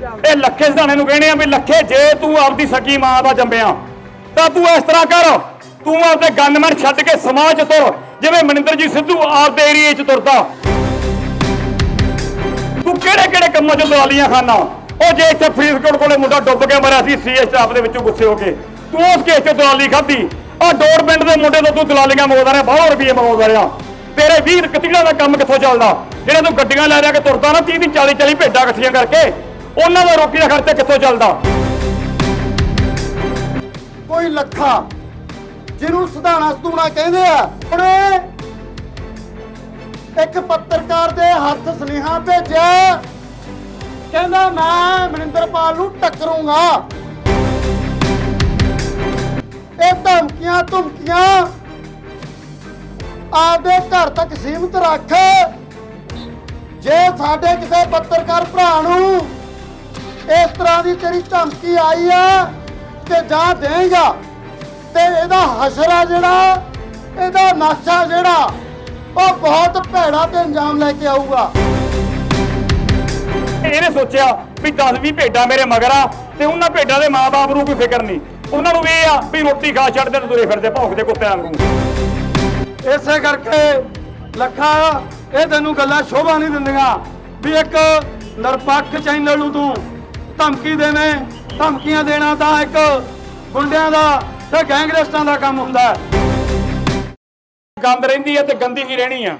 ਇਹ ਲੱਖੇ ਸਿਧਾਣੇ ਨੂੰ ਕਹਿੰਦੇ ਆ ਵੀ ਲੱਖੇ, ਜੇ ਤੂੰ ਆਪਦੀ ਸਕੀ ਮਾਂ ਦਾ ਜੰਮਿਆ, ਤਾਂ ਤੂੰ ਇਸ ਤਰ੍ਹਾਂ ਕਰ। ਤੂੰ ਆਪਦੇ ਗਨਮੈਨ ਛੱਡ ਕੇ ਸਮਾਜ 'ਚ ਤੁਰ, ਜਿਵੇਂ ਮਨਿੰਦਰ ਜੀ ਸਿੱਧੂ ਆਪਦੇ ਏਰੀਏ 'ਚ ਤੁਰਦਾ। ਤੂੰ ਕਿਹੜੇ ਕਿਹੜੇ ਕੰਮਾਂ 'ਚ ਦਵਾਲੀਆਂ ਖਾਨਾ? ਉਹ ਜੇ ਇੱਥੇ ਫਰੀਦਕੋਟ ਕੋਲੇ ਮੁੰਡਾ ਡੁੱਬ ਕੇ ਮਰਿਆ ਸੀ, ਸੀਐਸ ਸਟਾਫ ਦੇ ਵਿੱਚੋਂ ਗੁੱਸੇ ਹੋ ਕੇ। ਤੂੰ ਉਸ ਕੇਸ 'ਚ ਦਵਾਲੀ ਖਾਧੀ। ਆ ਡੋਰ ਪਿੰਡ ਦੇ ਮੁੰਡੇ ਤੋਂ ਤੂੰ ਦਲਾਲੀਆਂ ਮੰਗਦਾ ਰਿਹਾ ਬਹੁਤ ਰੁਪਏ ਮੰਗਦਾ ਰਿਹਾ। ਤੇਰੇ 20 ਕਤੀੜਾ ਦਾ ਕੰਮ ਕਿੱਥੋਂ ਚੱਲਦਾ? ਜਿਹੜਾ ਤੂੰ ਗੱਡੀਆਂ ਲੈ ਲਿਆ ਕੇ ਤੁਰਦਾ ਨਾ 30 ਦੀ 40 40 ਭੇਡਾਂ ਇਕੱਠੀਆਂ ਕਰਕੇ। ਉਹਨਾਂ ਦਾ ਰੋਟੀ ਦਾ ਖਰਚਾ ਕਿੱਥੋਂ ਚੱਲਦਾ? ਕੋਈ ਲੱਖਾ ਜਿਹਨੂੰ ਸੁਧਾਣਾ ਸੁਧੂਣਾ ਕਹਿੰਦੇ ਆ। ਉਹਨੇ ਇੱਕ ਪੱਤਰਕਾਰ ਦੇ ਹੱਥ ਸੁਨੇਹਾ ਭੇਜਿਆ। ਕਹਿੰਦਾ, ਮੈਂ ਮਨਿੰਦਰਪਾਲ ਨੂੰ ਟੱਕਰੂੰਗਾ। ਇਹ ਧਮਕੀਆਂ ਧਮਕੀਆਂ ਆਪਦੇ ਘਰ ਤੱਕ ਸੀਮਿਤ ਰੱਖ। ਜੇ ਸਾਡੇ ਕਿਸੇ ਪੱਤਰਕਾਰ ਭਰਾ ਨੂੰ ਇਸ ਤਰ੍ਹਾਂ ਦੀ ਤੇਰੀ ਧਮਕੀ ਆਈ ਆ ਤੇ ਜਾਂ ਦੇਗਾ। ਤੇ ਇਹਦਾ ਹਸ਼ਰਾ ਜਿਹੜਾ ਇਹਦਾ ਨਾਸ਼ਾ ਜਿਹੜਾ ਉਹ ਬਹੁਤ ਭੈੜਾ ਤੇ ਅੰਜਾਮ ਲੈ ਕੇ ਆਊਗਾ। ਇਹਨੇ ਸੋਚਿਆ ਵੀ 10 20 ਭੇਡਾਂ ਮੇਰੇ ਮਗਰ ਆ ਤੇ ਉਹਨਾਂ ਭੇਡਾਂ ਦੇ ਮਾਪੇ ਨੂੰ ਕੋਈ ਫਿਕਰ ਨਹੀਂ। ਉਹਨਾਂ ਨੂੰ ਇਹ ਆ ਵੀ ਰੋਟੀ ਖਾ ਛੱਡਦੇ ਤੇ ਤੁਰੇ ਫਿਰਦੇ ਭੌਂਕਦੇ ਕੁੱਤਿਆਂ ਵਾਂਗੂ। ਇਸੇ ਕਰਕੇ ਲੱਖਾ ਇਹ ਤੈਨੂੰ ਗੱਲਾਂ ਸ਼ੋਭਾ ਨਹੀਂ ਦਿੰਦੀਆਂ। ਵੀ ਇੱਕ ਨਿਰਪੱਖ ਚੈਨਲ ਨੂੰ ਤੂੰ ਧਮਕੀ ਦੇਵੇਂ ਧਮਕੀਆਂ ਦੇਣਾ ਤਾਂ ਇੱਕ ਗੁੰਡਿਆਂ ਦਾ ਤੇ ਗੈਂਗਸਟਰਾਂ ਦਾ ਕੰਮ ਹੁੰਦਾ ਹੈ। ਗੰਦ ਰਹਿੰਦੀ ਹੈ ਤੇ ਗੰਦੀ ਹੀ ਰਹਿਣੀ ਆ।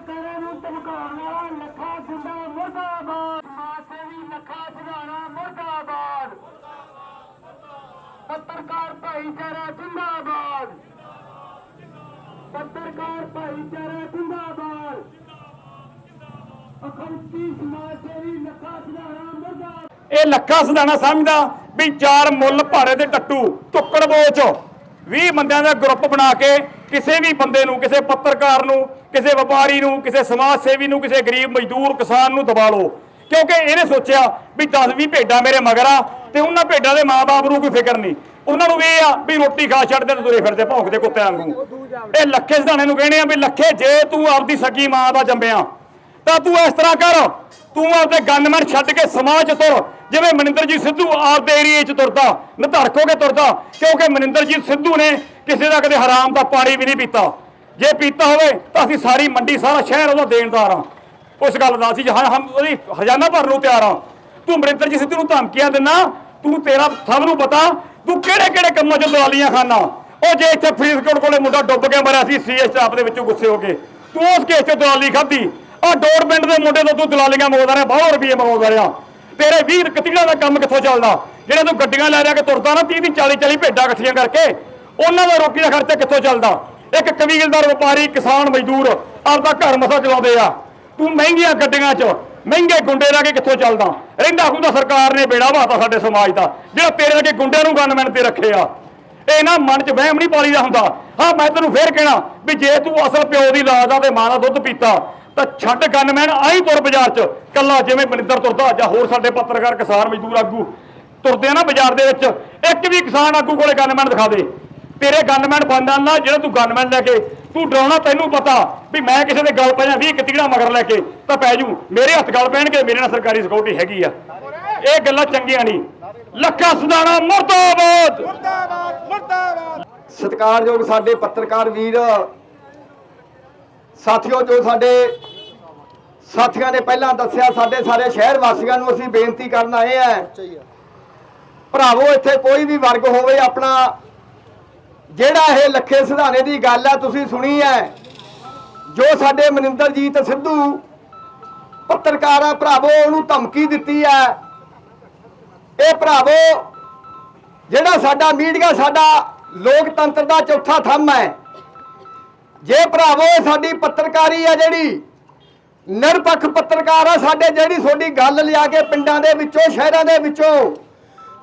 ਪੱਤਰਕਾਰਾਂ ਨੂੰ ਧਮਕਾਉਣ ਵਾਲਾ ਲੱਖਾ ਗੁੰਡਾ ਮੁਰਦਾਬਾਦ। ਮਾਸੇਵੀ ਲੱਖਾ ਸਿਧਾਣਾ ਮੁਰਦਾਬਾਦ। ਪੱਤਰਕਾਰ ਭਾਈਚਾਰਾ ਜਿੰਦਾਬਾਦ। ਪੱਤਰਕਾਰ ਭਾਈਚਾਰਾ ਜਿੰਦਾਬਾਦ। ਅਖੌਤੀ ਸਮਾਜ ਸੇਵੀ ਲੱਖਾ ਸਿਧਾਣਾ ਮੁਰਦਾਬਾਦ। ਇਹ ਲੱਖਾ ਸਦਾਣਾ ਸਮਝਦਾ ਵੀ ਚਾਰ ਮੁੱਲ ਭਾਰੇ ਦੇ ਟੱਟੂ ਟੁੱਕੜ ਬੋਚ 20 ਬੰਦਿਆਂ ਦਾ ਗਰੁੱਪ ਬਣਾ ਕੇ ਕਿਸੇ ਵੀ ਬੰਦੇ ਨੂੰ, ਕਿਸੇ ਪੱਤਰਕਾਰ ਨੂੰ ਕਿਸੇ ਵਪਾਰੀ ਨੂੰ, ਕਿਸੇ ਸਮਾਜ ਸੇਵੀ ਨੂੰ, ਕਿਸੇ ਗਰੀਬ ਮਜ਼ਦੂਰ ਕਿਸਾਨ ਨੂੰ ਦਬਾ ਲਓ। ਕਿਉਂਕਿ ਇਹਨੇ ਸੋਚਿਆ ਵੀ 10 20 ਭੇਡਾਂ ਮੇਰੇ ਮਗਰ ਆ ਤੇ ਉਹਨਾਂ ਭੇਡਾਂ ਦੇ ਮਾਪੇ ਨੂੰ ਕੋਈ ਫਿਕਰ ਨਹੀਂ। ਉਹਨਾਂ ਨੂੰ ਇਹ ਆ ਵੀ ਰੋਟੀ ਖਾ ਛੱਡਦੇ ਤੇ ਤੁਰੇ ਫਿਰਦੇ ਭੌਂਕਦੇ ਕੁੱਤਿਆਂ ਵਾਂਗੂ। ਇਹ ਲੱਖੇ ਸਦਾਣੇ ਨੂੰ ਕਹਿੰਦੇ ਆ ਵੀ ਲੱਖੇ ਜੇ ਤੂੰ ਆਪਦੀ ਸਕੀ ਮਾਂ ਦਾ ਜੰਮਿਆ, ਤਾਂ ਤੂੰ ਇਸ ਤਰ੍ਹਾਂ ਕਰ। ਤੂੰ ਆਪਦੇ ਗਨਮੈਨ ਛੱਡ ਕੇ ਸਮਾਜ 'ਚ ਤੁਰ। ਜਿਵੇਂ ਮਨਿੰਦਰਜੀਤ ਸਿੱਧੂ ਆਪਦੇ ਏਰੀਏ 'ਚ ਤੁਰਦਾ, ਨਿਧੜਕ ਹੋ ਕੇ ਤੁਰਦਾ, ਕਿਉਂਕਿ ਮਨਿੰਦਰਜੀਤ ਸਿੱਧੂ ਨੇ ਕਿਸੇ ਦਾ ਕਦੇ ਹਰਾਮ ਦਾ ਪਾਣੀ ਵੀ ਨਹੀਂ ਪੀਤਾ। ਜੇ ਪੀਤਾ ਹੋਵੇ ਤਾਂ ਅਸੀਂ ਸਾਰੀ ਮੰਡੀ ਸਾਰਾ ਸ਼ਹਿਰ ਉਹਦਾ ਦੇਣਦਾਰ ਆ ਉਸ ਗੱਲ ਦਾ ਅਸੀਂ ਹਾਂ ਹਮ ਉਹਦੀ ਹਜ਼ਾਨਾ ਭਰਨ ਨੂੰ ਤਿਆਰ ਆ ਤੂੰ ਅਮਰਿੰਦਰ ਜੀ ਸਿੱਧੂ ਨੂੰ ਧਮਕੀਆਂ ਦਿੰਨਾ, ਤੂੰ ਤੇਰਾ ਸਭ ਨੂੰ ਪਤਾ, ਤੂੰ ਕਿਹੜੇ ਕਿਹੜੇ ਕੰਮਾਂ 'ਚ ਦਵਾਲੀਆਂ ਖਾਨਾ। ਉਹ ਜੇ ਇੱਥੇ ਫਰੀਦਕੋਟ ਕੋਲੇ ਮੁੰਡਾ ਡੁੱਬ ਕੇ ਮਰਿਆ ਸੀ, ਸੀਐਸ ਸਟਾਫ ਦੇ ਵਿੱਚੋਂ ਗੁੱਸੇ ਹੋ ਕੇ। ਤੂੰ ਉਸ ਕੇਸ 'ਚ ਦਵਾਲੀ ਖਾਧੀ। ਆ ਡੋਰ ਪਿੰਡ ਦੇ ਮੁੰਡੇ ਤੋਂ ਤੂੰ ਦਲਾਲੀਆਂ ਮੰਗਦਾ ਰਿਹਾ ਬਹੁਤ ਰੁਪਏ ਮੰਗਦਾ ਰਿਹਾ। ਤੇਰੇ 20 ਕਤੀੜਾ ਦਾ ਕੰਮ ਕਿੱਥੋਂ ਚੱਲਦਾ? ਜਿਹੜੇ ਤੂੰ ਗੱਡੀਆਂ ਲੈ ਲਿਆ ਕੇ ਤੁਰਦਾ ਨਾ 30 ਦੀ 40 40 ਭੇਡਾਂ ਇਕੱਠੀਆਂ ਕਰਕੇ, ਉਹਨਾਂ ਦਾ ਰੋਟੀ ਦਾ ਖਰਚਾ ਕਿੱਥੋਂ ਚੱਲਦਾ? ਇੱਕ ਕਬੀਲਦਾਰ ਵਪਾਰੀ, ਕਿਸਾਨ ਮਜ਼ਦੂਰ, ਆਪਦਾ ਘਰ ਮਸਾ ਚਲਾਉਂਦੇ ਆ। ਤੂੰ ਮਹਿੰਗੀਆਂ ਗੱਡੀਆਂ 'ਚ, ਮਹਿੰਗੇ ਗੁੰਡੇ ਲਾ ਕੇ ਕਿੱਥੋਂ ਚੱਲਦਾ? ਰਹਿੰਦਾ ਹੁੰਦਾ ਸਰਕਾਰ ਨੇ ਬੇੜਾ ਬਾਤਾ ਸਾਡੇ ਸਮਾਜ ਦਾ, ਜਿਹੜਾ ਤੇਰੇ ਵਰਗੇ ਗੁੰਡਿਆਂ ਨੂੰ ਗਨਮੈਨ ਤੇ ਰੱਖੇ ਆ। ਇਹ ਨਾ ਮਨ 'ਚ ਵਹਿਮ ਨਹੀਂ ਪਾਲੀਦਾ ਹੁੰਦਾ। ਹਾਂ, ਮੈਂ ਤੈਨੂੰ ਫੇਰ ਕਹਿਣਾ ਵੀ ਜੇ ਤੂੰ ਅਸਲ ਪਿਓ ਦੀ ਲਾਜ ਦਾ ਤੇ ਮਾਂ ਦਾ ਦੁੱਧ ਪੀਤਾ, ਤਾਂ ਛੱਡ ਗਨਮੈਨ ਆਈ ਤੁਰ ਬਾਜ਼ਾਰ 'ਚ। ਕੱਲਾ ਜਿਵੇਂ ਮਨਿੰਦਰ ਤੁਰਦਾ, ਜਾਂ ਹੋਰ ਸਾਡੇ ਪੱਤਰਕਾਰ ਕਿਸਾਨ ਮਜ਼ਦੂਰ ਆਗੂ ਤੁਰਦੇ ਆ ਨਾ ਬਾਜ਼ਾਰ ਦੇ ਵਿੱਚ, ਇੱਕ ਵੀ ਕਿਸਾਨ ਆਗੂ ਕੋਲੇ ਗਨਮੈਨ ਦਿਖਾ ਦੇ। ਤੇਰੇ ਗਨਮੈਨ ਬੰਦਾਂ ਨਾਲ ਜਿਹੜਾ ਤੂੰ ਗਨਮੈਨ ਲੈ ਕੇ ਤੂੰ ਡਰਾਉਣਾ ਤੈਨੂੰ ਪਤਾ ਵੀ ਮੈਂ ਕਿਸੇ ਦੇ ਗੱਲ ਪੈ ਜਾ 20 ਕਤੀੜਾ ਮਗਰ ਲੈ ਕੇ ਤਾਂ ਪੈ ਜੂ ਮੇਰੇ ਹੱਥ ਗੱਲ ਪੈਣਗੇ ਮੇਰੇ ਨਾਲ ਸਰਕਾਰੀ ਸਿਕਿਉਰਿਟੀ ਹੈਗੀ ਆ। ਇਹ ਗੱਲਾਂ ਚੰਗੀਆਂ ਨਹੀਂ। ਲੱਖਾ ਸੁਧਾਣਾ ਮੁਰਦਾਬਾਦ! ਸਤਿਕਾਰਯੋਗ ਸਾਡੇ ਪੱਤਰਕਾਰ ਵੀਰ ਸਾਥੀਓ ਜੋ ਸਾਡੇ ਸਾਥੀਆਂ ਨੇ ਪਹਿਲਾਂ ਦੱਸਿਆ ਸਾਡੇ ਸਾਰੇ ਸ਼ਹਿਰ ਵਾਸੀਆਂ ਨੂੰ ਅਸੀਂ ਬੇਨਤੀ ਕਰਨ ਆਏ ਆ। ਭਰਾਵੋ ਇੱਥੇ ਕੋਈ ਵੀ ਵਰਗ ਹੋਵੇ ਆਪਣਾ ਜਿਹੜਾ ਇਹ ਲੱਖੇ ਸਿਧਾਣੇ ਦੀ ਗੱਲ ਆ, ਤੁਸੀਂ ਸੁਣੀ ਹੈ ਜੋ ਸਾਡੇ ਮਨਿੰਦਰਜੀਤ ਸਿੱਧੂ ਪੱਤਰਕਾਰ ਭਰਾਵੋ, ਉਹਨੂੰ ਧਮਕੀ ਦਿੱਤੀ ਹੈ ਇਹ ਭਰਾਵੋ, ਜਿਹੜਾ ਸਾਡਾ ਮੀਡੀਆ, ਸਾਡਾ ਲੋਕਤੰਤਰ ਦਾ ਚੌਥਾ ਥੰਮ ਹੈ। ਜੇ ਭਰਾਵੋ ਸਾਡੀ ਪੱਤਰਕਾਰੀ ਆ ਜਿਹੜੀ ਨਿਰਪੱਖ ਪੱਤਰਕਾਰ ਆ, ਸਾਡੇ ਜਿਹੜੀ ਤੁਹਾਡੀ ਗੱਲ ਲਿਆ ਕੇ ਪਿੰਡਾਂ ਦੇ ਵਿੱਚੋਂ, ਸ਼ਹਿਰਾਂ ਦੇ ਵਿੱਚੋਂ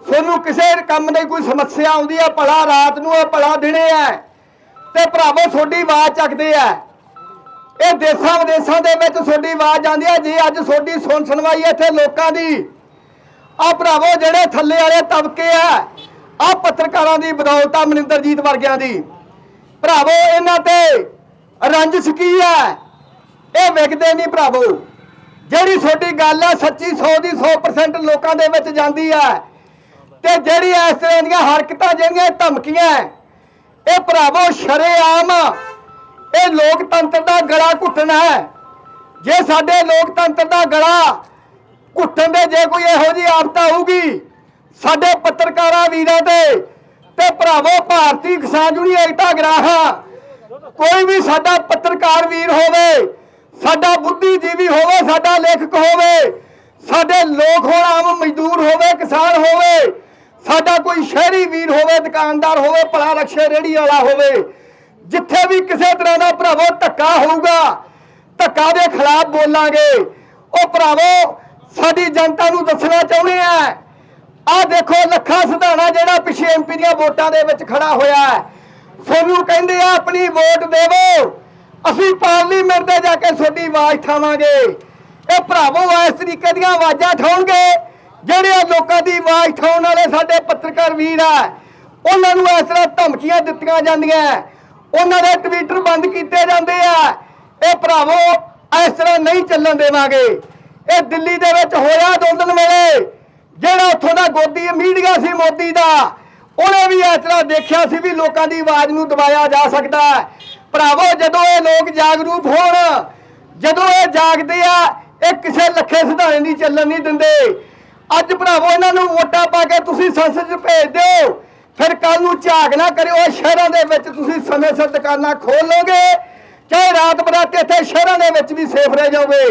ਤੁਹਾਨੂੰ ਕਿਸੇ ਕੰਮ ਦੀ ਕੋਈ ਸਮੱਸਿਆ ਆਉਂਦੀ ਆ, ਭਲਾ ਰਾਤ ਨੂੰ ਆ, ਭਲਾ ਦਿਨੇ ਆ, ਤੇ ਭਰਾਵੋ ਤੁਹਾਡੀ ਆਵਾਜ਼ ਚੱਕਦੇ ਆ। ਇਹ ਦੇਸ਼ਾਂ ਵਿਦੇਸ਼ਾਂ ਦੇ ਵਿੱਚ ਤੁਹਾਡੀ ਆਵਾਜ਼ ਆਉਂਦੀ ਹੈ ਜੇ ਅੱਜ ਤੁਹਾਡੀ ਸੁਣ ਸੁਣਵਾਈ ਹੈ ਇੱਥੇ ਲੋਕਾਂ ਦੀ ਆ ਭਰਾਵੋ ਜਿਹੜੇ ਥੱਲੇ ਵਾਲੇ ਤਬਕੇ ਆ ਆ ਪੱਤਰਕਾਰਾਂ ਦੀ ਬਦੌਲਤ ਆ ਮਨਿੰਦਰਜੀਤ ਵਰਗਿਆਂ ਦੀ। ਭਰਾਵੋ, ਇਹਨਾਂ ਤੇ ਰੰਜਿਸ਼ ਕੀ ਹੈ ਇਹ ਵਿਕਦੇ ਨਹੀਂ ਭਰਾਵੋ। ਜਿਹੜੀ ਤੁਹਾਡੀ ਗੱਲ ਹੈ ਸੱਚੀ 100 ਦੀ 100% ਲੋਕਾਂ ਦੇ ਵਿੱਚ ਜਾਂਦੀ ਹੈ ਤੇ ਜਿਹੜੀ ਇਸ ਤਰ੍ਹਾਂ ਦੀਆਂ ਹਰਕਤਾਂ ਜਿਹੜੀਆਂ ਧਮਕੀਆਂ ਇਹ ਭਰਾਵੋ ਸ਼ਰੇਆਮ ਇਹ ਲੋਕਤੰਤਰ ਦਾ ਗਲਾ ਘੁੱਟਣਾ ਹੈ। ਜੇ ਸਾਡੇ ਲੋਕਤੰਤਰ ਦਾ ਗਲਾ ਘੁੱਟਣ ਦੇ ਜੇ ਕੋਈ ਇਹੋ ਜਿਹੀ ਆਫਤ ਆਊਗੀ, ਸਾਡੇ ਪੱਤਰਕਾਰਾਂ ਵੀਰਾਂ ਤੇ ਤੇ ਭਰਾਵੋ ਭਾਰਤੀ ਕਿਸਾਨ ਯੂਨੀਅਨ ਏਕਤਾ ਗਰਾਹਾਂ, ਕੋਈ ਵੀ ਸਾਡਾ ਪੱਤਰਕਾਰ ਵੀਰ ਹੋਵੇ, ਸਾਡਾ ਬੁੱਧੀਜੀਵੀ ਹੋਵੇ, ਸਾਡਾ ਲੇਖਕ ਹੋਵੇ, ਸਾਡੇ ਲੋਕ ਹੋਣ ਆਮ ਮਜ਼ਦੂਰ ਹੋਵੇ, ਕਿਸਾਨ ਹੋਵੇ ਸਾਡਾ ਕੋਈ ਸ਼ਹਿਰੀ ਵੀਰ ਹੋਵੇ, ਦੁਕਾਨਦਾਰ ਹੋਵੇ, ਭਲਾ ਰਕਸ਼ੇ ਰੇੜੀ ਵਾਲਾ ਹੋਵੇ, ਜਿੱਥੇ ਵੀ ਕਿਸੇ ਤਰ੍ਹਾਂ ਦਾ ਭਰਾਵੋ ਧੱਕਾ ਹੋਊਗਾ, ਧੱਕਾ ਦੇ ਖਿਲਾਫ ਬੋਲਾਂਗੇ। ਉਹ ਭਰਾਵੋ, ਸਾਡੀ ਜਨਤਾ ਨੂੰ ਦੱਸਣਾ ਚਾਹੁੰਦੇ ਆ। ਆਹ ਦੇਖੋ, ਲੱਖਾ ਸਿਧਾਣਾ ਜਿਹੜਾ ਪਿਛੇ ਐਮਪੀ ਦੀਆਂ ਵੋਟਾਂ ਦੇ ਵਿੱਚ ਖੜਾ ਹੋਇਆ ਹੈ। ਤੁਹਾਨੂੰ ਕਹਿੰਦੇ ਆ, ਆਪਣੀ ਵੋਟ ਦੇਵੋ। ਅਸੀਂ ਪਾਰਲੀਮੈਂਟ ਦੇ ਜਾ ਕੇ ਤੁਹਾਡੀ ਆਵਾਜ਼ ਠਾਵਾਂਗੇ ਇਹ ਭਰਾਵੋ, ਇਸ ਤਰੀਕੇ ਦੀਆਂ ਆਵਾਜ਼ਾਂ ਠਾਉਣਗੇ ਜਿਹੜੇ ਲੋਕਾਂ ਦੀ ਆਵਾਜ਼ ਠਾਉਣ ਵਾਲੇ ਸਾਡੇ ਪੱਤਰਕਾਰ ਵੀਰ ਆ, ਉਹਨਾਂ ਨੂੰ ਇਸ ਤਰ੍ਹਾਂ ਧਮਕੀਆਂ ਦਿੱਤੀਆਂ ਜਾਂਦੀਆਂ ਉਹਨਾਂ ਦੇ ਟਵਿੱਟਰ ਬੰਦ ਕੀਤੇ ਜਾਂਦੇ ਆ। ਇਹ ਭਰਾਵੋ, ਇਸ ਤਰ੍ਹਾਂ ਨਹੀਂ ਚੱਲਣ ਦੇਵਾਂਗੇ। ਇਹ ਦਿੱਲੀ ਦੇ ਵਿੱਚ ਹੋਇਆ ਅੰਦੋਲਨ ਵੇਲੇ ਜਿਹੜਾ ਉੱਥੋਂ ਦਾ ਗੋਦੀ ਮੀਡੀਆ ਸੀ ਮੋਦੀ ਦਾ। ਉਹਨੇ ਵੀ ਇਸ ਤਰ੍ਹਾਂ ਦੇਖਿਆ ਸੀ ਵੀ ਲੋਕਾਂ ਦੀ ਆਵਾਜ਼ ਨੂੰ ਦਬਾਇਆ ਜਾ ਸਕਦਾ ਭਰਾਵੋ, ਜਦੋਂ ਇਹ ਲੋਕ ਜਾਗਰੂਕ ਹੋਣ, ਜਦੋਂ ਇਹ ਜਾਗਦੇ ਆ, ਇਹ ਕਿਸੇ ਲੱਖੇ ਸਿਧਾਣੇ ਦੀ ਚੱਲਣ ਨਹੀਂ ਦਿੰਦੇ। ਅੱਜ ਭਰਾਵੋ, ਇਹਨਾਂ ਨੂੰ ਵੋਟਾਂ ਪਾ ਕੇ ਤੁਸੀਂ ਸੰਸਦ 'ਚ ਭੇਜ ਦਿਓ। ਫਿਰ ਕੱਲ ਨੂੰ ਝਾਕ ਨਾ ਕਰਿਓ, ਇਹ ਸ਼ਹਿਰਾਂ ਦੇ ਵਿੱਚ ਤੁਸੀਂ ਸਮੇਂ ਸਿਰ ਦੁਕਾਨਾਂ ਖੋਲੋਗੇ। ਚਾਹੇ ਰਾਤ ਬਰਾਤ ਇੱਥੇ ਸ਼ਹਿਰਾਂ ਦੇ ਵਿੱਚ ਵੀ ਸੇਫ ਰਹਿ ਜਾਓਗੇ।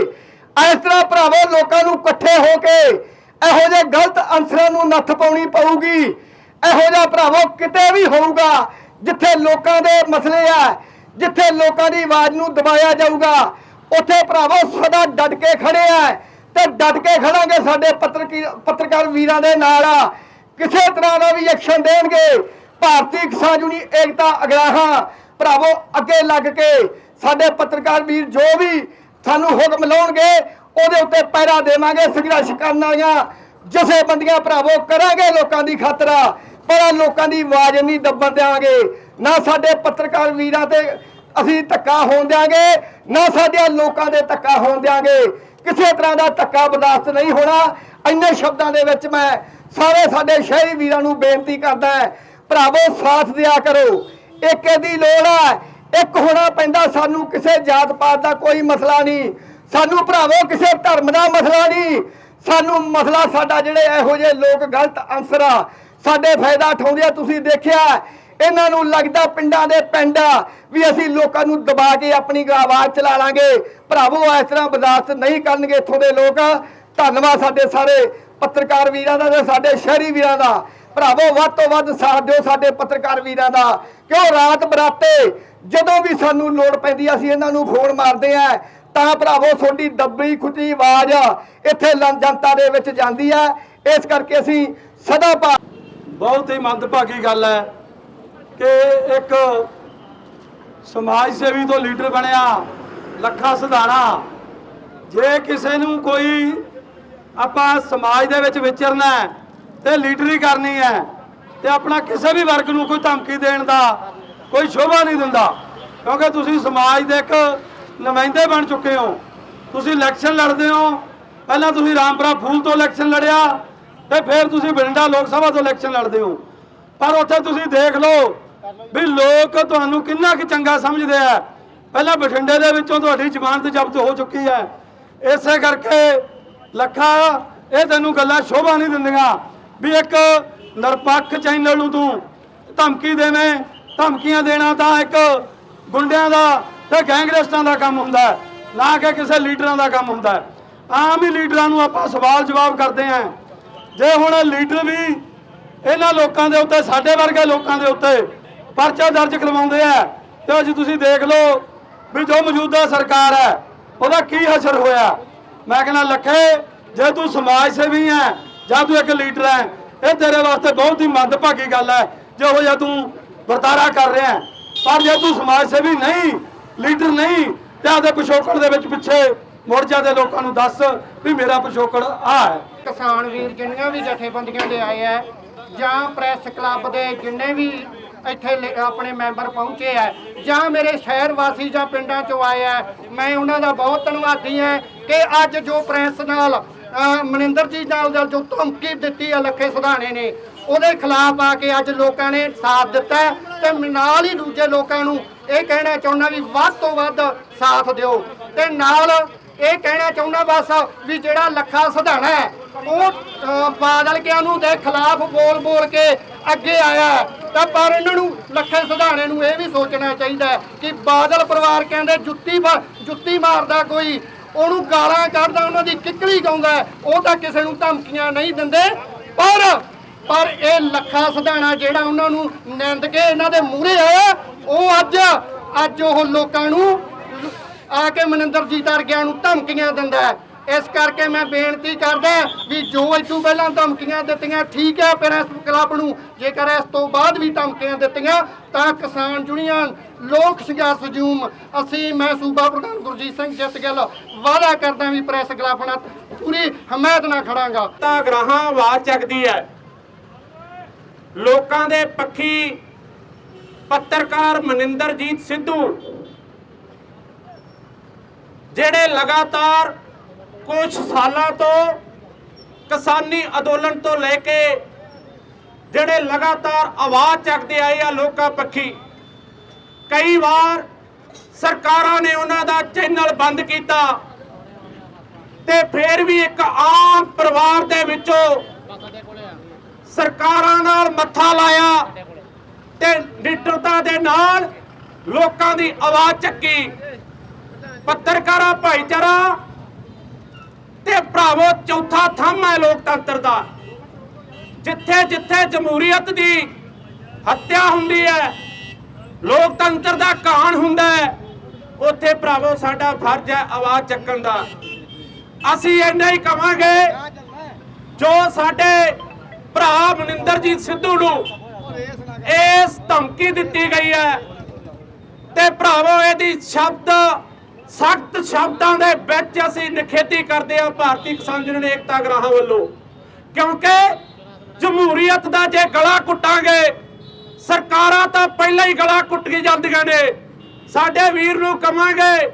ਇਸ ਤਰ੍ਹਾਂ ਭਰਾਵੋ, ਲੋਕਾਂ ਨੂੰ ਇਕੱਠੇ ਹੋ ਕੇ ਇਹੋ ਜਿਹੇ ਗਲਤ ਅੰਸਰਾਂ ਨੂੰ ਨੱਥ ਪਾਉਣੀ ਪਊਗੀ। ਇਹੋ ਜਿਹਾ ਭਰਾਵੋ, ਕਿਤੇ ਵੀ ਹੋਊਗਾ, ਜਿੱਥੇ ਲੋਕਾਂ ਦੇ ਮਸਲੇ ਆ, ਜਿੱਥੇ ਲੋਕਾਂ ਦੀ ਆਵਾਜ਼ ਨੂੰ ਦਬਾਇਆ ਜਾਊਗਾ, ਉੱਥੇ ਭਰਾਵੋ ਸਦਾ ਡਟ ਕੇ ਖੜੇ ਆ। ਤੇ ਡਟ ਕੇ ਖੜਾਂਗੇ ਸਾਡੇ ਪੱਤਰਕੀ- ਪੱਤਰਕਾਰ ਵੀਰਾਂ ਦੇ ਨਾਲ। ਆ ਕਿਸੇ ਤਰ੍ਹਾਂ ਦਾ ਵੀ ਐਕਸ਼ਨ ਦੇਣਗੇ। ਭਾਰਤੀ ਕਿਸਾਨ ਯੂਨੀਅਨ ਏਕਤਾ ਅਗਰਾਹਾਂ। ਭਰਾਵੋ, ਅੱਗੇ ਲੱਗ ਕੇ ਸਾਡੇ ਪੱਤਰਕਾਰ ਵੀਰ ਜੋ ਵੀ ਸਾਨੂੰ ਹੁਕਮ ਲਾਉਣਗੇ, ਉਹਦੇ ਉੱਤੇ ਪਹਿਰਾ ਦੇਵਾਂਗੇ, ਸੰਘਰਸ਼ ਕਰਨ ਵਾਲੀਆਂ ਜਥੇਬੰਦੀਆਂ ਭਰਾਵੋ, ਕਰਾਂਗੇ ਲੋਕਾਂ ਦੀ ਖਾਤਰ। ਪਰ ਲੋਕਾਂ ਦੀ ਆਵਾਜ਼ ਨਹੀਂ ਦੱਬਣ ਦੇਵਾਂਗੇ ਨਾ ਸਾਡੇ ਪੱਤਰਕਾਰ ਵੀਰਾਂ ਤੇ ਅਸੀਂ ਧੱਕਾ ਹੋਣ ਦਿਆਂਗੇ, ਨਾ ਸਾਡੇ ਲੋਕਾਂ ਦੇ ਧੱਕਾ ਹੋਣ ਦਿਆਂਗੇ। ਕਿਸੇ ਤਰ੍ਹਾਂ ਦਾ ਧੱਕਾ ਬਰਦਾਸ਼ਤ ਨਹੀਂ ਹੋਣਾ। ਇੰਨੇ ਸ਼ਬਦਾਂ ਦੇ ਵਿੱਚ ਮੈਂ ਸਾਰੇ ਸਾਡੇ ਸ਼ਹਿਰੀ ਵੀਰਾਂ ਨੂੰ ਬੇਨਤੀ ਕਰਦਾ ਭਰਾਵੋ, ਸਾਥ ਦਿਆ ਕਰੋ। ਏਕੇ ਦੀ ਲੋੜ ਹੈ ਇੱਕ ਹੋਣਾ ਪੈਂਦਾ, ਸਾਨੂੰ ਕਿਸੇ ਜਾਤ ਪਾਤ ਦਾ ਕੋਈ ਮਸਲਾ ਨਹੀਂ। ਸਾਨੂੰ ਭਰਾਵੋ, ਕਿਸੇ ਧਰਮ ਦਾ ਮਸਲਾ ਨਹੀਂ। ਸਾਨੂੰ ਮਸਲਾ ਸਾਡਾ ਜਿਹੜੇ ਇਹੋ ਜਿਹੇ ਲੋਕ ਗਲਤ ਅਨਸਰ ਆ, ਸਾਡੇ ਫਾਇਦਾ ਉਠਾਉਂਦੇ ਆ। ਤੁਸੀਂ ਦੇਖਿਆ ਇਹਨਾਂ ਨੂੰ ਲੱਗਦਾ ਪਿੰਡਾਂ ਦੇ ਪਿੰਡ ਵੀ ਅਸੀਂ ਲੋਕਾਂ ਨੂੰ ਦਬਾ ਕੇ ਆਪਣੀ ਆਵਾਜ਼ ਚਲਾ ਲਾਂਗੇ। ਭਰਾਵੋ, ਇਸ ਤਰ੍ਹਾਂ ਬਰਦਾਸ਼ਤ ਨਹੀਂ ਕਰਨਗੇ ਇੱਥੋਂ ਦੇ ਲੋਕ। ਧੰਨਵਾਦ ਸਾਡੇ ਸਾਰੇ ਪੱਤਰਕਾਰ ਵੀਰਾਂ ਦਾ ਤੇ ਸਾਡੇ ਸ਼ਹਿਰੀ ਵੀਰਾਂ ਦਾ। ਭਰਾਵੋ, ਵੱਧ ਤੋਂ ਵੱਧ ਸਾਥ ਦਿਓ ਸਾਡੇ ਪੱਤਰਕਾਰ ਵੀਰਾਂ ਦਾ। ਕਿਉਂ ਰਾਤ ਬਰਾਤੇ ਜਦੋਂ ਵੀ ਸਾਨੂੰ ਲੋੜ ਪੈਂਦੀ ਅਸੀਂ ਇਹਨਾਂ ਨੂੰ ਫੋਨ ਮਾਰਦੇ ਆ। ਤਾਂ ਭਰਾਵੋ, ਤੁਹਾਡੀ ਦੱਬੀ ਖੁੱਟੀ ਆਵਾਜ਼ ਇੱਥੇ ਲੰ- ਜਨਤਾ ਦੇ ਵਿੱਚ ਜਾਂਦੀ ਹੈ ਇਸ ਕਰਕੇ ਅਸੀਂ ਸਦਾ ਭਾ ਬਹੁਤ ਹੀ ਮੰਦਭਾਗੀ ਗੱਲ ਹੈ। ਕਿ ਇੱਕ ਸਮਾਜ ਸੇਵੀ ਤੋਂ ਲੀਡਰ ਬਣਿਆ, ਲੱਖਾ ਸਿਧਾਣਾ। ਜੇ ਕਿਸੇ ਨੂੰ ਕੋਈ ਆਪਾਂ ਸਮਾਜ ਦੇ ਵਿੱਚ ਵਿਚਰਨਾ ਹੈ ਤੇ ਲੀਡਰੀ ਕਰਨੀ ਹੈ ਤੇ ਆਪਣਾ ਕਿਸੇ ਵੀ ਵਰਗ ਨੂੰ ਕੋਈ ਧਮਕੀ ਦੇਣ ਦਾ ਕੋਈ ਸ਼ੋਭਾ ਨਹੀਂ ਦਿੰਦਾ, ਕਿਉਂਕਿ ਤੁਸੀਂ ਸਮਾਜ ਦੇ ਇੱਕ ਨੁਮਾਇੰਦੇ ਬਣ ਚੁੱਕੇ ਹੋ। ਤੁਸੀਂ ਇਲੈਕਸ਼ਨ ਲੜਦੇ ਹੋ, ਪਹਿਲਾਂ ਤੁਸੀਂ ਰਾਮਪੁਰਾ ਫੂਲ ਤੋਂ ਇਲੈਕਸ਼ਨ ਲੜਿਆ, ਤੇ ਫਿਰ ਤੁਸੀਂ ਬਠਿੰਡਾ ਲੋਕ ਸਭਾ ਤੋਂ ਇਲੈਕਸ਼ਨ ਲੜਦੇ ਹੋ। ਪਰ ਉੱਥੇ ਤੁਸੀਂ ਦੇਖ ਲਓ ਵੀ ਲੋਕ ਤੁਹਾਨੂੰ ਕਿੰਨਾ ਕੁ ਚੰਗਾ ਸਮਝਦੇ ਆ। ਪਹਿਲਾਂ ਬਠਿੰਡੇ ਦੇ ਵਿੱਚੋਂ ਤੁਹਾਡੀ ਜ਼ਮਾਨਤ ਜ਼ਬਤ ਹੋ ਚੁੱਕੀ ਹੈ। ਇਸੇ ਕਰਕੇ ਲੱਖਾ, ਇਹ ਤੈਨੂੰ ਗੱਲਾਂ ਸ਼ੋਭਾ ਨਹੀਂ ਦਿੰਦੀਆਂ ਵੀ ਇੱਕ ਨਿਰਪੱਖ ਚੈਨਲ ਨੂੰ ਤੂੰ ਧਮਕੀ ਦੇਵੇਂ, ਧਮਕੀਆਂ ਦੇਣਾ ਤਾਂ ਇੱਕ ਗੁੰਡਿਆਂ ਦਾ ਤੇ ਗੈਂਗਸਟਰਾਂ ਦਾ ਕੰਮ ਹੁੰਦਾ ਨਾ ਕਿ ਕਿਸੇ ਲੀਡਰਾਂ ਦਾ ਕੰਮ ਹੁੰਦਾ ਆਮ ਹੀ ਲੀਡਰਾਂ ਨੂੰ ਆਪਾਂ ਸਵਾਲ ਜਵਾਬ ਕਰਦੇ ਆਂ ਜੇ ਹੁਣ ਲੀਡਰ ਵੀ ਇਹਨਾਂ ਲੋਕਾਂ ਦੇ ਉੱਤੇ, ਸਾਡੇ ਵਰਗੇ ਲੋਕਾਂ ਦੇ ਉੱਤੇ ਪਰਚਾ ਦਰਜ ਕਰਵਾਉਂਦੇ ਆ। ਤੇ ਅੱਜ ਤੁਸੀਂ ਦੇਖ ਲਓ ਵੀ ਜੋ ਮੌਜੂਦਾ ਸਰਕਾਰ ਹੈ, ਉਹਦਾ ਕੀ ਅਸਰ ਹੋਇਆ। ਮੈਂ ਕਹਿੰਦਾ, ਲੱਖੇ, ਜੇ ਤੂੰ ਸਮਾਜ ਸੇਵੀ ਹੈ, ਜਾਂ ਤੂੰ ਇੱਕ ਲੀਡਰ ਹੈ, ਇਹ ਤੇਰੇ ਵਾਸਤੇ ਬਹੁਤ ਹੀ ਮੰਦਭਾਗੀ ਗੱਲ ਹੈ, ਜੇ ਜੋ ਜਿਹਾ ਤੂੰ ਵਰਤਾਰਾ ਕਰ ਰਿਹਾ ਪਰ ਜੇ ਤੂੰ ਸਮਾਜ ਸੇਵੀ ਨਹੀਂ, ਲੀਡਰ ਨਹੀਂ, ਤੇ ਆਪਦੇ ਪਿਛੋਕੜ ਦੇ ਵਿੱਚ ਪਿੱਛੇ ਮੁੜ ਜਾ ਤੇ ਲੋਕਾਂ ਨੂੰ ਦੱਸ ਵੀ ਮੇਰਾ ਪਿਛੋਕੜ ਆ ਹੈ। ਕਿਸਾਨ ਵੀਰ ਜਿੰਨੀਆਂ ਵੀ ਜਥੇਬੰਦੀਆਂ ਦੇ ਆਏ ਆ, ਜਾਂ ਪ੍ਰੈਸ ਕਲੱਬ ਦੇ ਜਿੰਨੇ ਵੀ ਇੱਥੇ ਲ- ਆਪਣੇ ਮੈਂਬਰ ਪਹੁੰਚੇ ਆ। ਜਾਂ ਮੇਰੇ ਸ਼ਹਿਰ ਵਾਸੀ ਜਾਂ ਪਿੰਡਾਂ ਚੋਂ ਆਏ ਆ। ਮੈਂ ਉਹਨਾਂ ਦਾ ਬਹੁਤ ਧੰਨਵਾਦੀ ਹਾਂ ਕਿ ਅੱਜ ਜੋ ਪ੍ਰੈਸ ਨਾਲ ਮਨਿੰਦਰ ਜੀ ਨਾਲ ਜੋ ਧਮਕੀ ਦਿੱਤੀ ਆ ਲੱਖੇ ਸੁਧਾਣੇ ਨੇ ਉਹਦੇ ਖਿਲਾਫ ਆ ਕੇ ਅੱਜ ਲੋਕਾਂ ਨੇ ਸਾਥ ਦਿੱਤਾ ਹੈ ਤੇ ਨਾਲ ਹੀ ਦੂਜੇ ਲੋਕਾਂ ਨੂੰ ਇਹ ਕਹਿਣਾ ਚਾਹੁੰਦਾ ਵੀ ਵੱਧ ਤੋਂ ਵੱਧ ਸਾਥ ਦਿਓ। ਤੇ ਨਾਲ ਇਹ ਕਹਿਣਾ ਚਾਹੁੰਦਾ ਬਸ ਵੀ ਜਿਹੜਾ ਲੱਖਾ ਸਧਾਣਾ ਹੈ ਉਹ ਅਹ, ਬਾਦਲ ਕਿਆਂ ਨੂੰ ਦੇ ਖਿਲਾਫ ਬੋਲ ਬੋਲ ਕੇ ਅੱਗੇ ਆਇਆ ਤਾਂ ਪਰ ਇਹਨਾਂ ਨੂੰ ਲੱਖੇ ਸਧਾਣੇ ਨੂੰ ਇਹ ਵੀ ਸੋਚਣਾ ਚਾਹੀਦਾ ਕਿ ਬਾਦਲ ਪਰਿਵਾਰ ਕਹਿੰਦੇ ਜੁੱਤੀ ਮਾ- ਜੁੱਤੀ ਮਾਰਦਾ ਕੋਈ, ਉਹਨੂੰ ਗਾਲਾਂ ਕੱਢਦਾ, ਉਹਨਾਂ ਦੀ ਕਿੱਕਲੀ ਗਾਉਂਦਾ ਉਹ ਤਾਂ ਕਿਸੇ ਨੂੰ ਧਮਕੀਆਂ ਨਹੀਂ ਦਿੰਦੇ। ਪਰ ਪਰ ਇਹ ਲੱਖਾ ਸਧਾਣਾ ਜਿਹੜਾ ਉਹਨਾਂ ਨੂੰ ਨਿੰਦ ਕੇ ਇਹਨਾਂ ਦੇ ਮੂਹਰੇ ਆਇਆ, ਉਹ ਅੱਜ ਅੱਜ ਉਹ ਲੋਕਾਂ ਨੂੰ ਆ ਕੇ ਮਨਿੰਦਰਜੀਤ ਵਰਗਿਆਂ ਨੂੰ ਧਮਕੀਆਂ ਦਿੰਦਾ ਇਸ ਕਰਕੇ ਮੈਂ ਬੇਨਤੀ ਕਰਦਾ ਵੀ ਜੋ ਇਦੋਂ ਪਹਿਲਾਂ ਧਮਕੀਆਂ ਦਿੱਤੀਆਂ, ਠੀਕ ਹੈ ਪ੍ਰੈਸ ਕਲੱਬ ਨੂੰ ਜੇਕਰ ਇਸ ਤੋਂ ਬਾਅਦ ਵੀ ਧਮਕੀਆਂ ਦਿੱਤੀਆਂ, ਤਾਂ ਕਿਸਾਨ ਯੂਨੀਅਨ, ਲੋਕ ਸੰਘਰਸ਼ ਜੂਮ ਅਸੀਂ ਮੈਂ ਸੂਬਾ ਪ੍ਰਧਾਨ ਗੁਰਜੀਤ ਸਿੰਘ ਜਿੱਤ ਗਿੱਲ, ਵਾਅਦਾ ਕਰਦਾ ਵੀ ਪ੍ਰੈਸ ਕਲੱਬ ਨਾਲ ਪੂਰੀ ਹਮਾਇਤ ਨਾਲ ਖੜਾਂਗਾ। ਤਾਂ ਗ੍ਰਾਹਾਂ ਆਵਾਜ਼ ਚੱਕਦੀ ਹੈ। ਲੋਕਾਂ ਦੇ ਪੱਖੀ ਪੱਤਰਕਾਰ ਮਨਿੰਦਰਜੀਤ ਸਿੱਧੂ, ਜਿਹੜੇ ਲਗਾਤਾਰ ਕੁਝ ਸਾਲਾਂ ਤੋਂ ਕਿਸਾਨੀ ਅੰਦੋਲਨ ਤੋਂ ਲੈ ਕੇ ਜਿਹੜੇ ਲਗਾਤਾਰ ਆਵਾਜ਼ ਚੱਕਦੇ ਆਏ ਆ ਲੋਕਾਂ ਪੱਖੀ, ਕਈ ਵਾਰ ਸਰਕਾਰਾਂ ਨੇ ਉਹਨਾਂ ਦਾ ਚੈਨਲ ਬੰਦ ਕੀਤਾ ਤੇ ਫਿਰ ਵੀ ਇੱਕ ਆਮ ਪਰਿਵਾਰ ਦੇ ਵਿੱਚੋਂ ਸਰਕਾਰਾਂ ਨਾਲ ਮੱਥਾ ਲਾਇਆ ਤੇ ਨਿਡਰਤਾ ਦੇ ਨਾਲ ਲੋਕਾਂ ਦੀ ਆਵਾਜ਼ ਚੱਕੀ। ਪੱਤਰਕਾਰਾਂ, ਭਾਈਚਾਰਾ ਤੇ ਭਰਾਵੋ ਚੌਥਾ ਥੰਮ ਹੈ ਲੋਕਤੰਤਰ ਦਾ, ਜਿੱਥੇ ਜਿੱਥੇ ਜਮਹੂਰੀਅਤ ਦੀ ਹੱਤਿਆ ਹੁੰਦੀ ਹੈ, ਲੋਕਤੰਤਰ ਦਾ ਕਹਾਣ ਹੁੰਦਾ ਹੈ, ਉੱਥੇ ਭਰਾਵੋ ਸਾਡਾ ਫਰਜ਼ ਹੈ ਆਵਾਜ਼ ਚੱਕਣ ਦਾ। ਅਸੀਂ ਇੰਨਾ ਹੀ ਕਵਾਂਗੇ ਜੋ ਸਾਡੇ ਭਰਾ ਮਨਿੰਦਰਜੀਤ ਸਿੱਧੂ ਨੂੰ ਇਸ ਧਮਕੀ ਦਿੱਤੀ ਗਈ ਹੈ। ਤੇ ਭਰਾਵੋ ਇਹਦੀ ਸ਼ਬਦ ਸਖਤ ਸ਼ਬਦਾਂ ਦੇ ਵਿੱਚ ਅਸੀਂ ਨਿਖੇਧੀ ਕਰਦੇ ਹਾਂ ਭਾਰਤੀ ਕਿਸਾਨ ਯੂਨੀਅਨ ਏਕਤਾ ਗ੍ਰਾਹਾਂ ਵੱਲੋਂ। ਕਿਉਂਕਿ ਜਮਹੂਰੀਅਤ ਦਾ ਜੇ ਗਲਾ ਕੁੱਟਾਂਗੇ, ਸਰਕਾਰਾਂ ਤਾਂ ਪਹਿਲਾਂ ਹੀ ਗਲਾ ਕੁੱਟ ਕੇ ਜਾਂਦੀਆਂ ਨੇ। ਸਾਡੇ ਵੀਰ ਨੂੰ ਕਵਾਂਗੇ,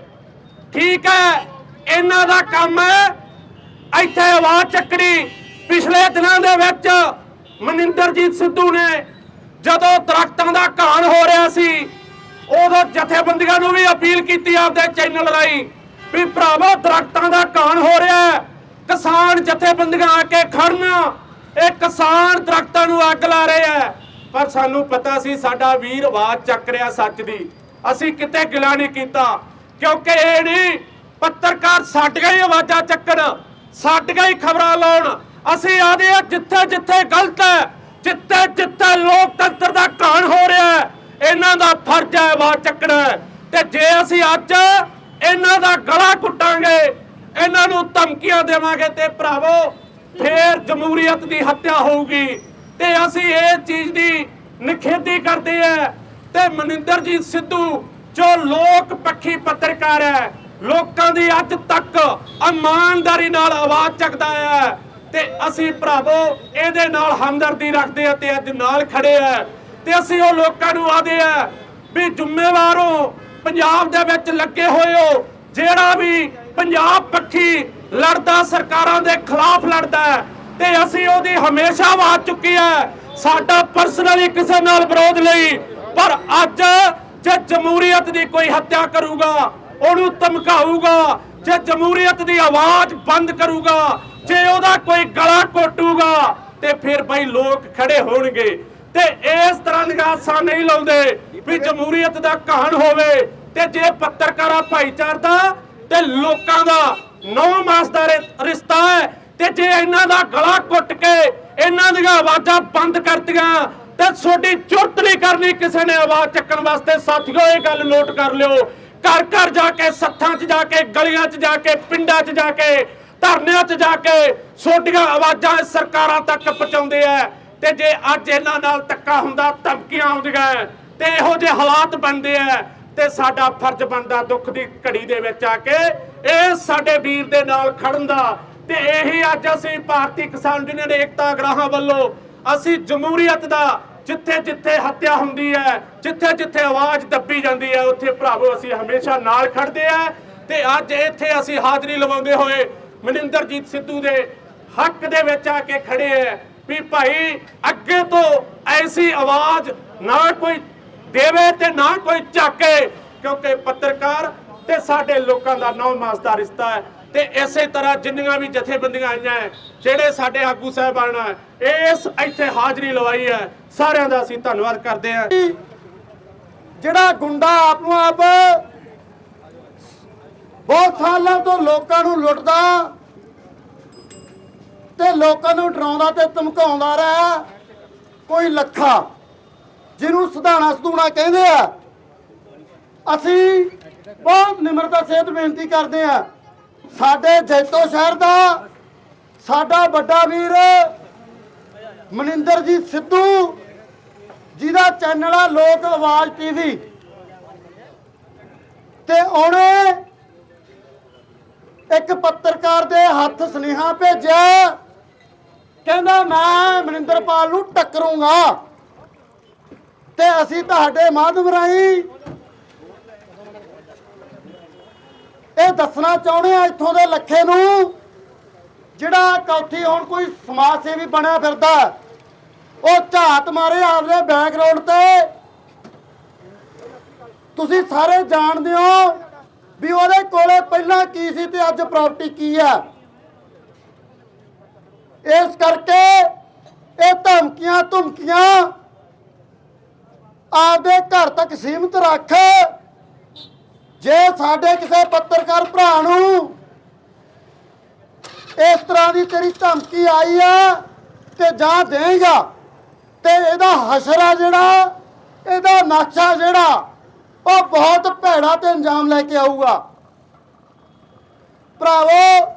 ਠੀਕ ਹੈ, ਇਹਨਾਂ ਦਾ ਕੰਮ ਹੈ, ਇੱਥੇ ਆਵਾਜ਼ ਚੱਕਣੀ। ਪਿਛਲੇ ਦਿਨਾਂ ਦੇ ਵਿੱਚ ਮਨਿੰਦਰਜੀਤ ਸਿੱਧੂ ਨੇ ਜਦੋਂ ਦਰਖਤਾਂ ਦਾ ਘਾਣ ਹੋ ਰਿਹਾ ਸੀ ਉਦੋਂ ਜਥੇਬੰਦੀਆਂ ਨੂੰ ਵੀ ਅਪੀਲ ਕੀਤੀ ਆਪਦੇ ਚੈਨਲ ਰਾਹੀਂ ਵੀ ਭਰਾਵੋ, ਦਰਖਤਾਂ ਦਾ ਘਾਣ ਹੋ ਰਿਹਾ ਹੈ। ਕਿਸਾਨ ਜਥੇਬੰਦੀਆਂ ਆ ਕੇ ਖੜਨ। ਇਹ ਕਿਸਾਨ ਦਰਖਤਾਂ ਨੂੰ ਅੱਗ ਲਾ ਰਹੇ ਆ ਪਰ ਸਾਨੂੰ ਪਤਾ ਸੀ ਸਾਡਾ ਵੀਰ ਆਵਾਜ਼ ਚੱਕ ਰਿਹਾ ਸੱਚ ਦੀ। ਅਸੀਂ ਕਿਤੇ ਗਿਲਾ ਨਹੀਂ ਕੀਤਾ, ਕਿਉਂਕਿ ਇਹ ਨਹੀਂ, ਪੱਤਰਕਾਰ ਸਾਡੀਆਂ ਹੀ ਆਵਾਜ਼ਾਂ ਚੱਕਣ ਸਾਡੀਆਂ ਹੀ ਖਬਰਾਂ ਲਾਉਣ। ਅਸੀਂ ਆਦੇ ਆ ਜਿੱਥੇ ਜਿੱਥੇ ਗਲਤ ਹੈ ਜਿੱਥੇ ਜਿੱਥੇ ਲੋਕਤੰਤਰ ਦਾ ਘਾਣ ਹੋ ਰਿਹਾ ਹੈ ਇਹਨਾਂ ਦਾ ਫਰਜ਼ ਹੈ ਆਵਾਜ਼ ਚੱਕਣਾ ਤੇ ਜੇ ਅਸੀਂ ਅੱਜ ਇਹਨਾਂ ਦਾ ਗਲਾ ਕੁੱਟਾਂਗੇ ਇਹਨਾਂ ਨੂੰ ਧਮਕੀਆਂ ਦੇਵਾਂਗੇ ਤੇ ਭਰਾਵੋ, ਫੇਰ ਜਮਹੂਰੀਅਤ ਦੀ ਹੱਤਿਆ ਹੋਊਗੀ। ਤੇ ਅਸੀਂ ਇਹ ਚੀਜ਼ ਦੀ ਨਿਖੇਧੀ ਕਰਦੇ ਆ ਤੇ ਮਨਿੰਦਰਜੀਤ ਸਿੱਧੂ, ਜੋ ਲੋਕ ਪੱਖੀ ਪੱਤਰਕਾਰ ਹੈ, ਲੋਕਾਂ ਦੀ ਅੱਜ ਤੱਕ ਇਮਾਨਦਾਰੀ ਨਾਲ ਆਵਾਜ਼ ਚੱਕਦਾ ਹੈ। ਤੇ ਅਸੀਂ ਭਰਾਵੋ, ਇਹਦੇ ਨਾਲ ਹਮਦਰਦੀ ਰੱਖਦੇ ਆ ਤੇ ਅੱਜ ਨਾਲ ਖੜੇ ਆ ਤੇ ਅਸੀਂ ਉਹ ਲੋਕਾਂ ਨੂੰ ਆਦੇ ਆ ਵੀ ਜ਼ਿੰਮੇਵਾਰ ਪੰਜਾਬ ਦੇ ਵਿੱਚ ਲੱਗੇ ਹੋਏ ਹੋ, ਜਿਹੜਾ ਵੀ ਪੰਜਾਬ ਪੱਖੀ ਲੜਦਾ, ਸਰਕਾਰਾਂ ਦੇ ਖਿਲਾਫ ਲੜਦਾ ਤੇ ਅਸੀਂ ਉਹਦੀ ਹਮੇਸ਼ਾ ਆਵਾਜ਼ ਚੁੱਕੀ ਹੈ, ਸਾਡਾ ਪਰਸਨਲੀ ਕਿਸੇ ਨਾਲ ਵਿਰੋਧ ਨਹੀਂ, ਪਰ ਅੱਜ ਜੇ ਜਮਹੂਰੀਅਤ ਦੀ ਕੋਈ ਹੱਤਿਆ ਕਰੂਗਾ, ਉਹਨੂੰ ਧਮਕਾਊਗਾ, ਜੇ ਜਮਹੂਰੀਅਤ ਦੀ ਆਵਾਜ਼ ਬੰਦ ਕਰੂਗਾ, ਜੇ ਉਹਦਾ ਕੋਈ ਗਲਾ ਕੋਟੂਗਾ ਤੇ ਫਿਰ ਭਾਈ ਲੋਕ ਖੜੇ ਹੋਣਗੇ। ਤੇ ਇਸ ਤਰ੍ਹਾਂ ਦੀਆਂ ਆਸਾਂ ਨਹੀਂ ਲਾਉਂਦੇ ਵੀ ਜਮਹੂਰੀਅਤ ਦਾ ਕਹਾਣ ਹੋਵੇ ਤੇ ਜੇ ਪੱਤਰਕਾਰਾਂ ਭਾਈਚਾਰ ਦਾ ਤੇ ਲੋਕਾਂ ਦਾ ਨੌ ਮਾਸ ਦਾ ਰਿਸ਼ਤਾ ਹੈ, ਤੇ ਜੇ ਇਹਨਾਂ ਦਾ ਗਲਾ ਕੁੱਟ ਕੇ ਇਹਨਾਂ ਦੀਆਂ ਆਵਾਜ਼ਾਂ ਬੰਦ ਕਰਤੀਆਂ, ਤੇ ਤੁਹਾਡੀ ਚੁਰਤ ਨਹੀਂ ਕਰਨੀ ਕਿਸੇ ਨੇ ਆਵਾਜ਼ ਚੱਕਣ ਵਾਸਤੇ। ਸਾਥੀਓ, ਇਹ ਗੱਲ ਨੋਟ ਕਰ ਲਿਓ। ਘਰ ਘਰ ਜਾ ਕੇ, ਸੱਥਾਂ 'ਚ ਜਾ ਕੇ, ਗਲੀਆਂ 'ਚ ਜਾ ਕੇ, ਪਿੰਡਾਂ 'ਚ ਜਾ ਕੇ, ਧਰਨਿਆਂ 'ਚ ਜਾ ਕੇ ਛੋਟੀਆਂ ਆਵਾਜ਼ਾਂ ਸਰਕਾਰਾਂ ਤੱਕ ਪਹੁੰਚਾਉਂਦੇ ਆ। ਤੇ ਜੇ ਅੱਜ ਇਹਨਾਂ ਨਾਲ ਧੱਕਾ ਹੁੰਦਾ, ਧਮਕੀਆਂ ਆਉਂਦੀਆਂ ਤੇ ਇਹੋ ਜਿਹੇ ਹਾਲਾਤ ਬਣਦੇ ਆ ਤੇ ਸਾਡਾ ਫਰਜ਼ ਬਣਦਾ ਦੁੱਖ ਦੀ ਘੜੀ ਦੇ ਵਿੱਚ ਆ ਕੇ ਇਹ ਸਾਡੇ ਵੀਰ ਦੇ ਨਾਲ ਖੜਨ ਦਾ। ਤੇ ਇਹੀ ਅੱਜ ਅਸੀਂ ਭਾਰਤੀ ਕਿਸਾਨ ਯੂਨੀਅਨ ਏਕਤਾ ਗ੍ਰਾਹਾਂ ਵੱਲੋਂ ਅਸੀਂ ਜਮਹੂਰੀਅਤ ਦਾ ਜਿੱਥੇ ਜਿੱਥੇ ਹੱਤਿਆ ਹੁੰਦੀ ਹੈ ਜਿੱਥੇ ਜਿੱਥੇ ਆਵਾਜ਼ ਦੱਬੀ ਜਾਂਦੀ ਹੈ ਉੱਥੇ ਭਰਾਵੋ ਅਸੀਂ ਹਮੇਸ਼ਾ ਨਾਲ ਖੜਦੇ ਆ ਤੇ ਅੱਜ ਇੱਥੇ ਅਸੀਂ ਹਾਜ਼ਰੀ ਲਵਾਉਂਦੇ ਹੋਏ ਮਨਿੰਦਰਜੀਤ ਸਿੱਧੂ ਦੇ ਹੱਕ ਦੇ ਵਿੱਚ ਆ ਕੇ ਖੜੇ ਆ ਵੀ ਭਾਈ ਅੱਗੇ ਤੋਂ ਐਸੀ ਆਵਾਜ਼ ਨਾ ਕੋਈ ਦੇਵੇ ਤੇ ਨਾ ਕੋਈ ਝਾਕੇ, ਕਿਉਂਕਿ ਪੱਤਰਕਾਰ ਤੇ ਸਾਡੇ ਲੋਕਾਂ ਦਾ ਨੌ ਮਾਸ ਦਾ ਰਿਸ਼ਤਾ ਹੈ ਤੇ ਇਸੇ ਤਰ੍ਹਾਂ ਜਿੰਨੀਆਂ ਵੀ ਜਥੇਬੰਦੀਆਂ ਆਈਆਂ ਜਿਹੜੇ ਸਾਡੇ ਆਗੂ ਸਾਹਿਬਾਨ ਇਸ ਇੱਥੇ ਹਾਜ਼ਰੀ ਲਵਾਈ ਹੈ। ਸਾਰਿਆਂ ਦਾ ਅਸੀਂ ਧੰਨਵਾਦ ਕਰਦੇ ਹਾਂ। ਜਿਹੜਾ ਗੁੰਡਾ ਆਪ ਨੂੰ ਆਪ ਬਹੁਤ ਸਾਲਾਂ ਤੋਂ ਲੋਕਾਂ ਨੂੰ ਲੁੱਟਦਾ ਤੇ ਲੋਕਾਂ ਨੂੰ ਡਰਾਉਂਦਾ ਤੇ ਧਮਕਾਉਂਦਾ ਰਿਹਾ। ਕੋਈ ਲੱਖਾ ਜਿਹਨੂੰ ਸੁਧਾਣਾ ਸੁਧੂਣਾ ਕਹਿੰਦੇ ਆ। ਅਸੀਂ ਬਹੁਤ ਨਿਮਰਤਾ ਸਹਿਤ ਬੇਨਤੀ ਕਰਦੇ ਆ। ਸਾਡੇ ਜੈਤੋ ਸ਼ਹਿਰ ਦਾ ਸਾਡਾ ਵੱਡਾ ਵੀਰ ਮਨਿੰਦਰਜੀਤ ਸਿੱਧੂ ਜਿਹਦਾ ਚੈਨਲ ਆ ਲੋਕ ਆਵਾਜ਼ ਟੀਵੀ। ਤੇ ਉਹਨੇ ਇੱਕ ਪੱਤਰਕਾਰ ਦੇ ਹੱਥ ਸੁਨੇਹਾ ਭੇਜਿਆ। ਕਹਿੰਦਾ ਮੈਂ ਮਨਿੰਦਰਪਾਲ ਨੂੰ ਟੱਕਰੂੰਗਾ। ਤੇ ਅਸੀਂ ਤੁਹਾਡੇ ਮਾਧਿਅਮ ਰਾਹੀਂ ਇਹ ਦੱਸਣਾ ਚਾਹੁੰਦੇ ਆ ਇੱਥੋਂ ਦੇ ਲੱਖੇ ਨੂੰ, ਜਿਹੜਾ ਕੌਥੀ ਹੁਣ ਕੋਈ ਸਮਾਜ ਸੇਵੀ ਬਣਿਆ ਫਿਰਦਾ ਉਹ ਝਾਤ ਮਾਰੇ ਆਪਦੇ ਬੈਕਗ੍ਰਾਉਂਡ ਤੇ। ਤੁਸੀਂ ਸਾਰੇ ਜਾਣਦੇ ਹੋ ਵੀ ਉਹਦੇ ਕੋਲੇ ਪਹਿਲਾਂ ਕੀ ਸੀ ਤੇ ਅੱਜ ਪ੍ਰਾਪਰਟੀ ਕੀ ਆ ਇਸ ਕਰਕੇ ਇਹ ਧਮਕੀਆਂ ਧਮਕੀਆਂ ਆਪਦੇ ਘਰ ਤੱਕ ਸੀਮਿਤ ਰੱਖ। ਜੇ ਸਾਡੇ ਕਿਸੇ ਪੱਤਰਕਾਰ ਭਰਾ ਨੂੰ ਇਸ ਤਰ੍ਹਾਂ ਦੀ ਤੇਰੀ ਧਮਕੀ ਆਈ ਆ ਤੇ ਜਾਂ ਦੇਗਾ, ਤੇ ਇਹਦਾ ਹਸ਼ਰਾ ਜਿਹੜਾ, ਇਹਦਾ ਨਕਸ਼ਾ ਜਿਹੜਾ, ਉਹ ਬਹੁਤ ਭੈੜਾ ਤੇ ਅੰਜਾਮ ਲੈ ਕੇ ਆਊਗਾ। ਭਰਾਵੋ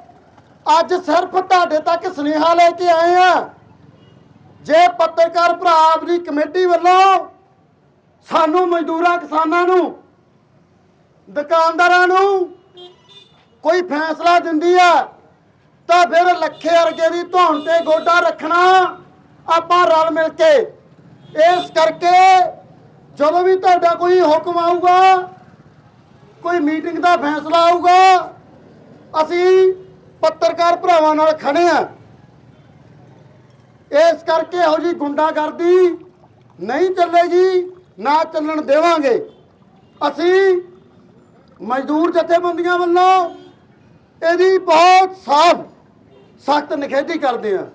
ਅੱਜ ਸਿਰਫ ਤੁਹਾਡੇ ਤੱਕ ਸੁਨੇਹਾ ਲੈ ਕੇ ਆਏ ਆ। ਜੇ ਪੱਤਰਕਾਰ ਭਰਾ ਆਪਣੀ ਕਮੇਟੀ ਵੱਲੋਂ ਸਾਨੂੰ ਮਜ਼ਦੂਰਾਂ, ਕਿਸਾਨਾਂ ਨੂੰ, ਦੁਕਾਨਦਾਰਾਂ ਨੂੰ ਕੋਈ ਫੈਸਲਾ ਦਿੰਦੀ ਆ, ਤਾਂ ਫਿਰ ਲੱਖੇ ਅਰਗੇ ਦੀ ਧੌਣ ਤੇ ਗੋਡਾ ਰੱਖਣਾ ਆਪਾਂ ਰਲ ਮਿਲ ਕੇ। ਇਸ ਕਰਕੇ ਜਦੋਂ ਵੀ ਤੁਹਾਡਾ ਕੋਈ ਹੁਕਮ ਆਊਗਾ, ਕੋਈ ਮੀਟਿੰਗ ਦਾ ਫੈਸਲਾ ਆਊਗਾ, ਅਸੀਂ ਪੱਤਰਕਾਰ ਭਰਾਵਾਂ ਨਾਲ ਖੜੇ ਆ। ਇਸ ਕਰਕੇ ਇਹੋ ਜੀ ਗੁੰਡਾਗਰਦੀ ਨਹੀਂ ਚੱਲੇਗੀ, ਨਾ ਚੱਲਣ ਦੇਵਾਂਗੇ। ਅਸੀਂ ਮਜ਼ਦੂਰ ਜਥੇਬੰਦੀਆਂ ਵੱਲੋਂ ਇਹਦੀ ਬਹੁਤ ਸਾਫ਼, ਸਖਤ ਨਿਖੇਧੀ ਕਰਦੇ ਆ।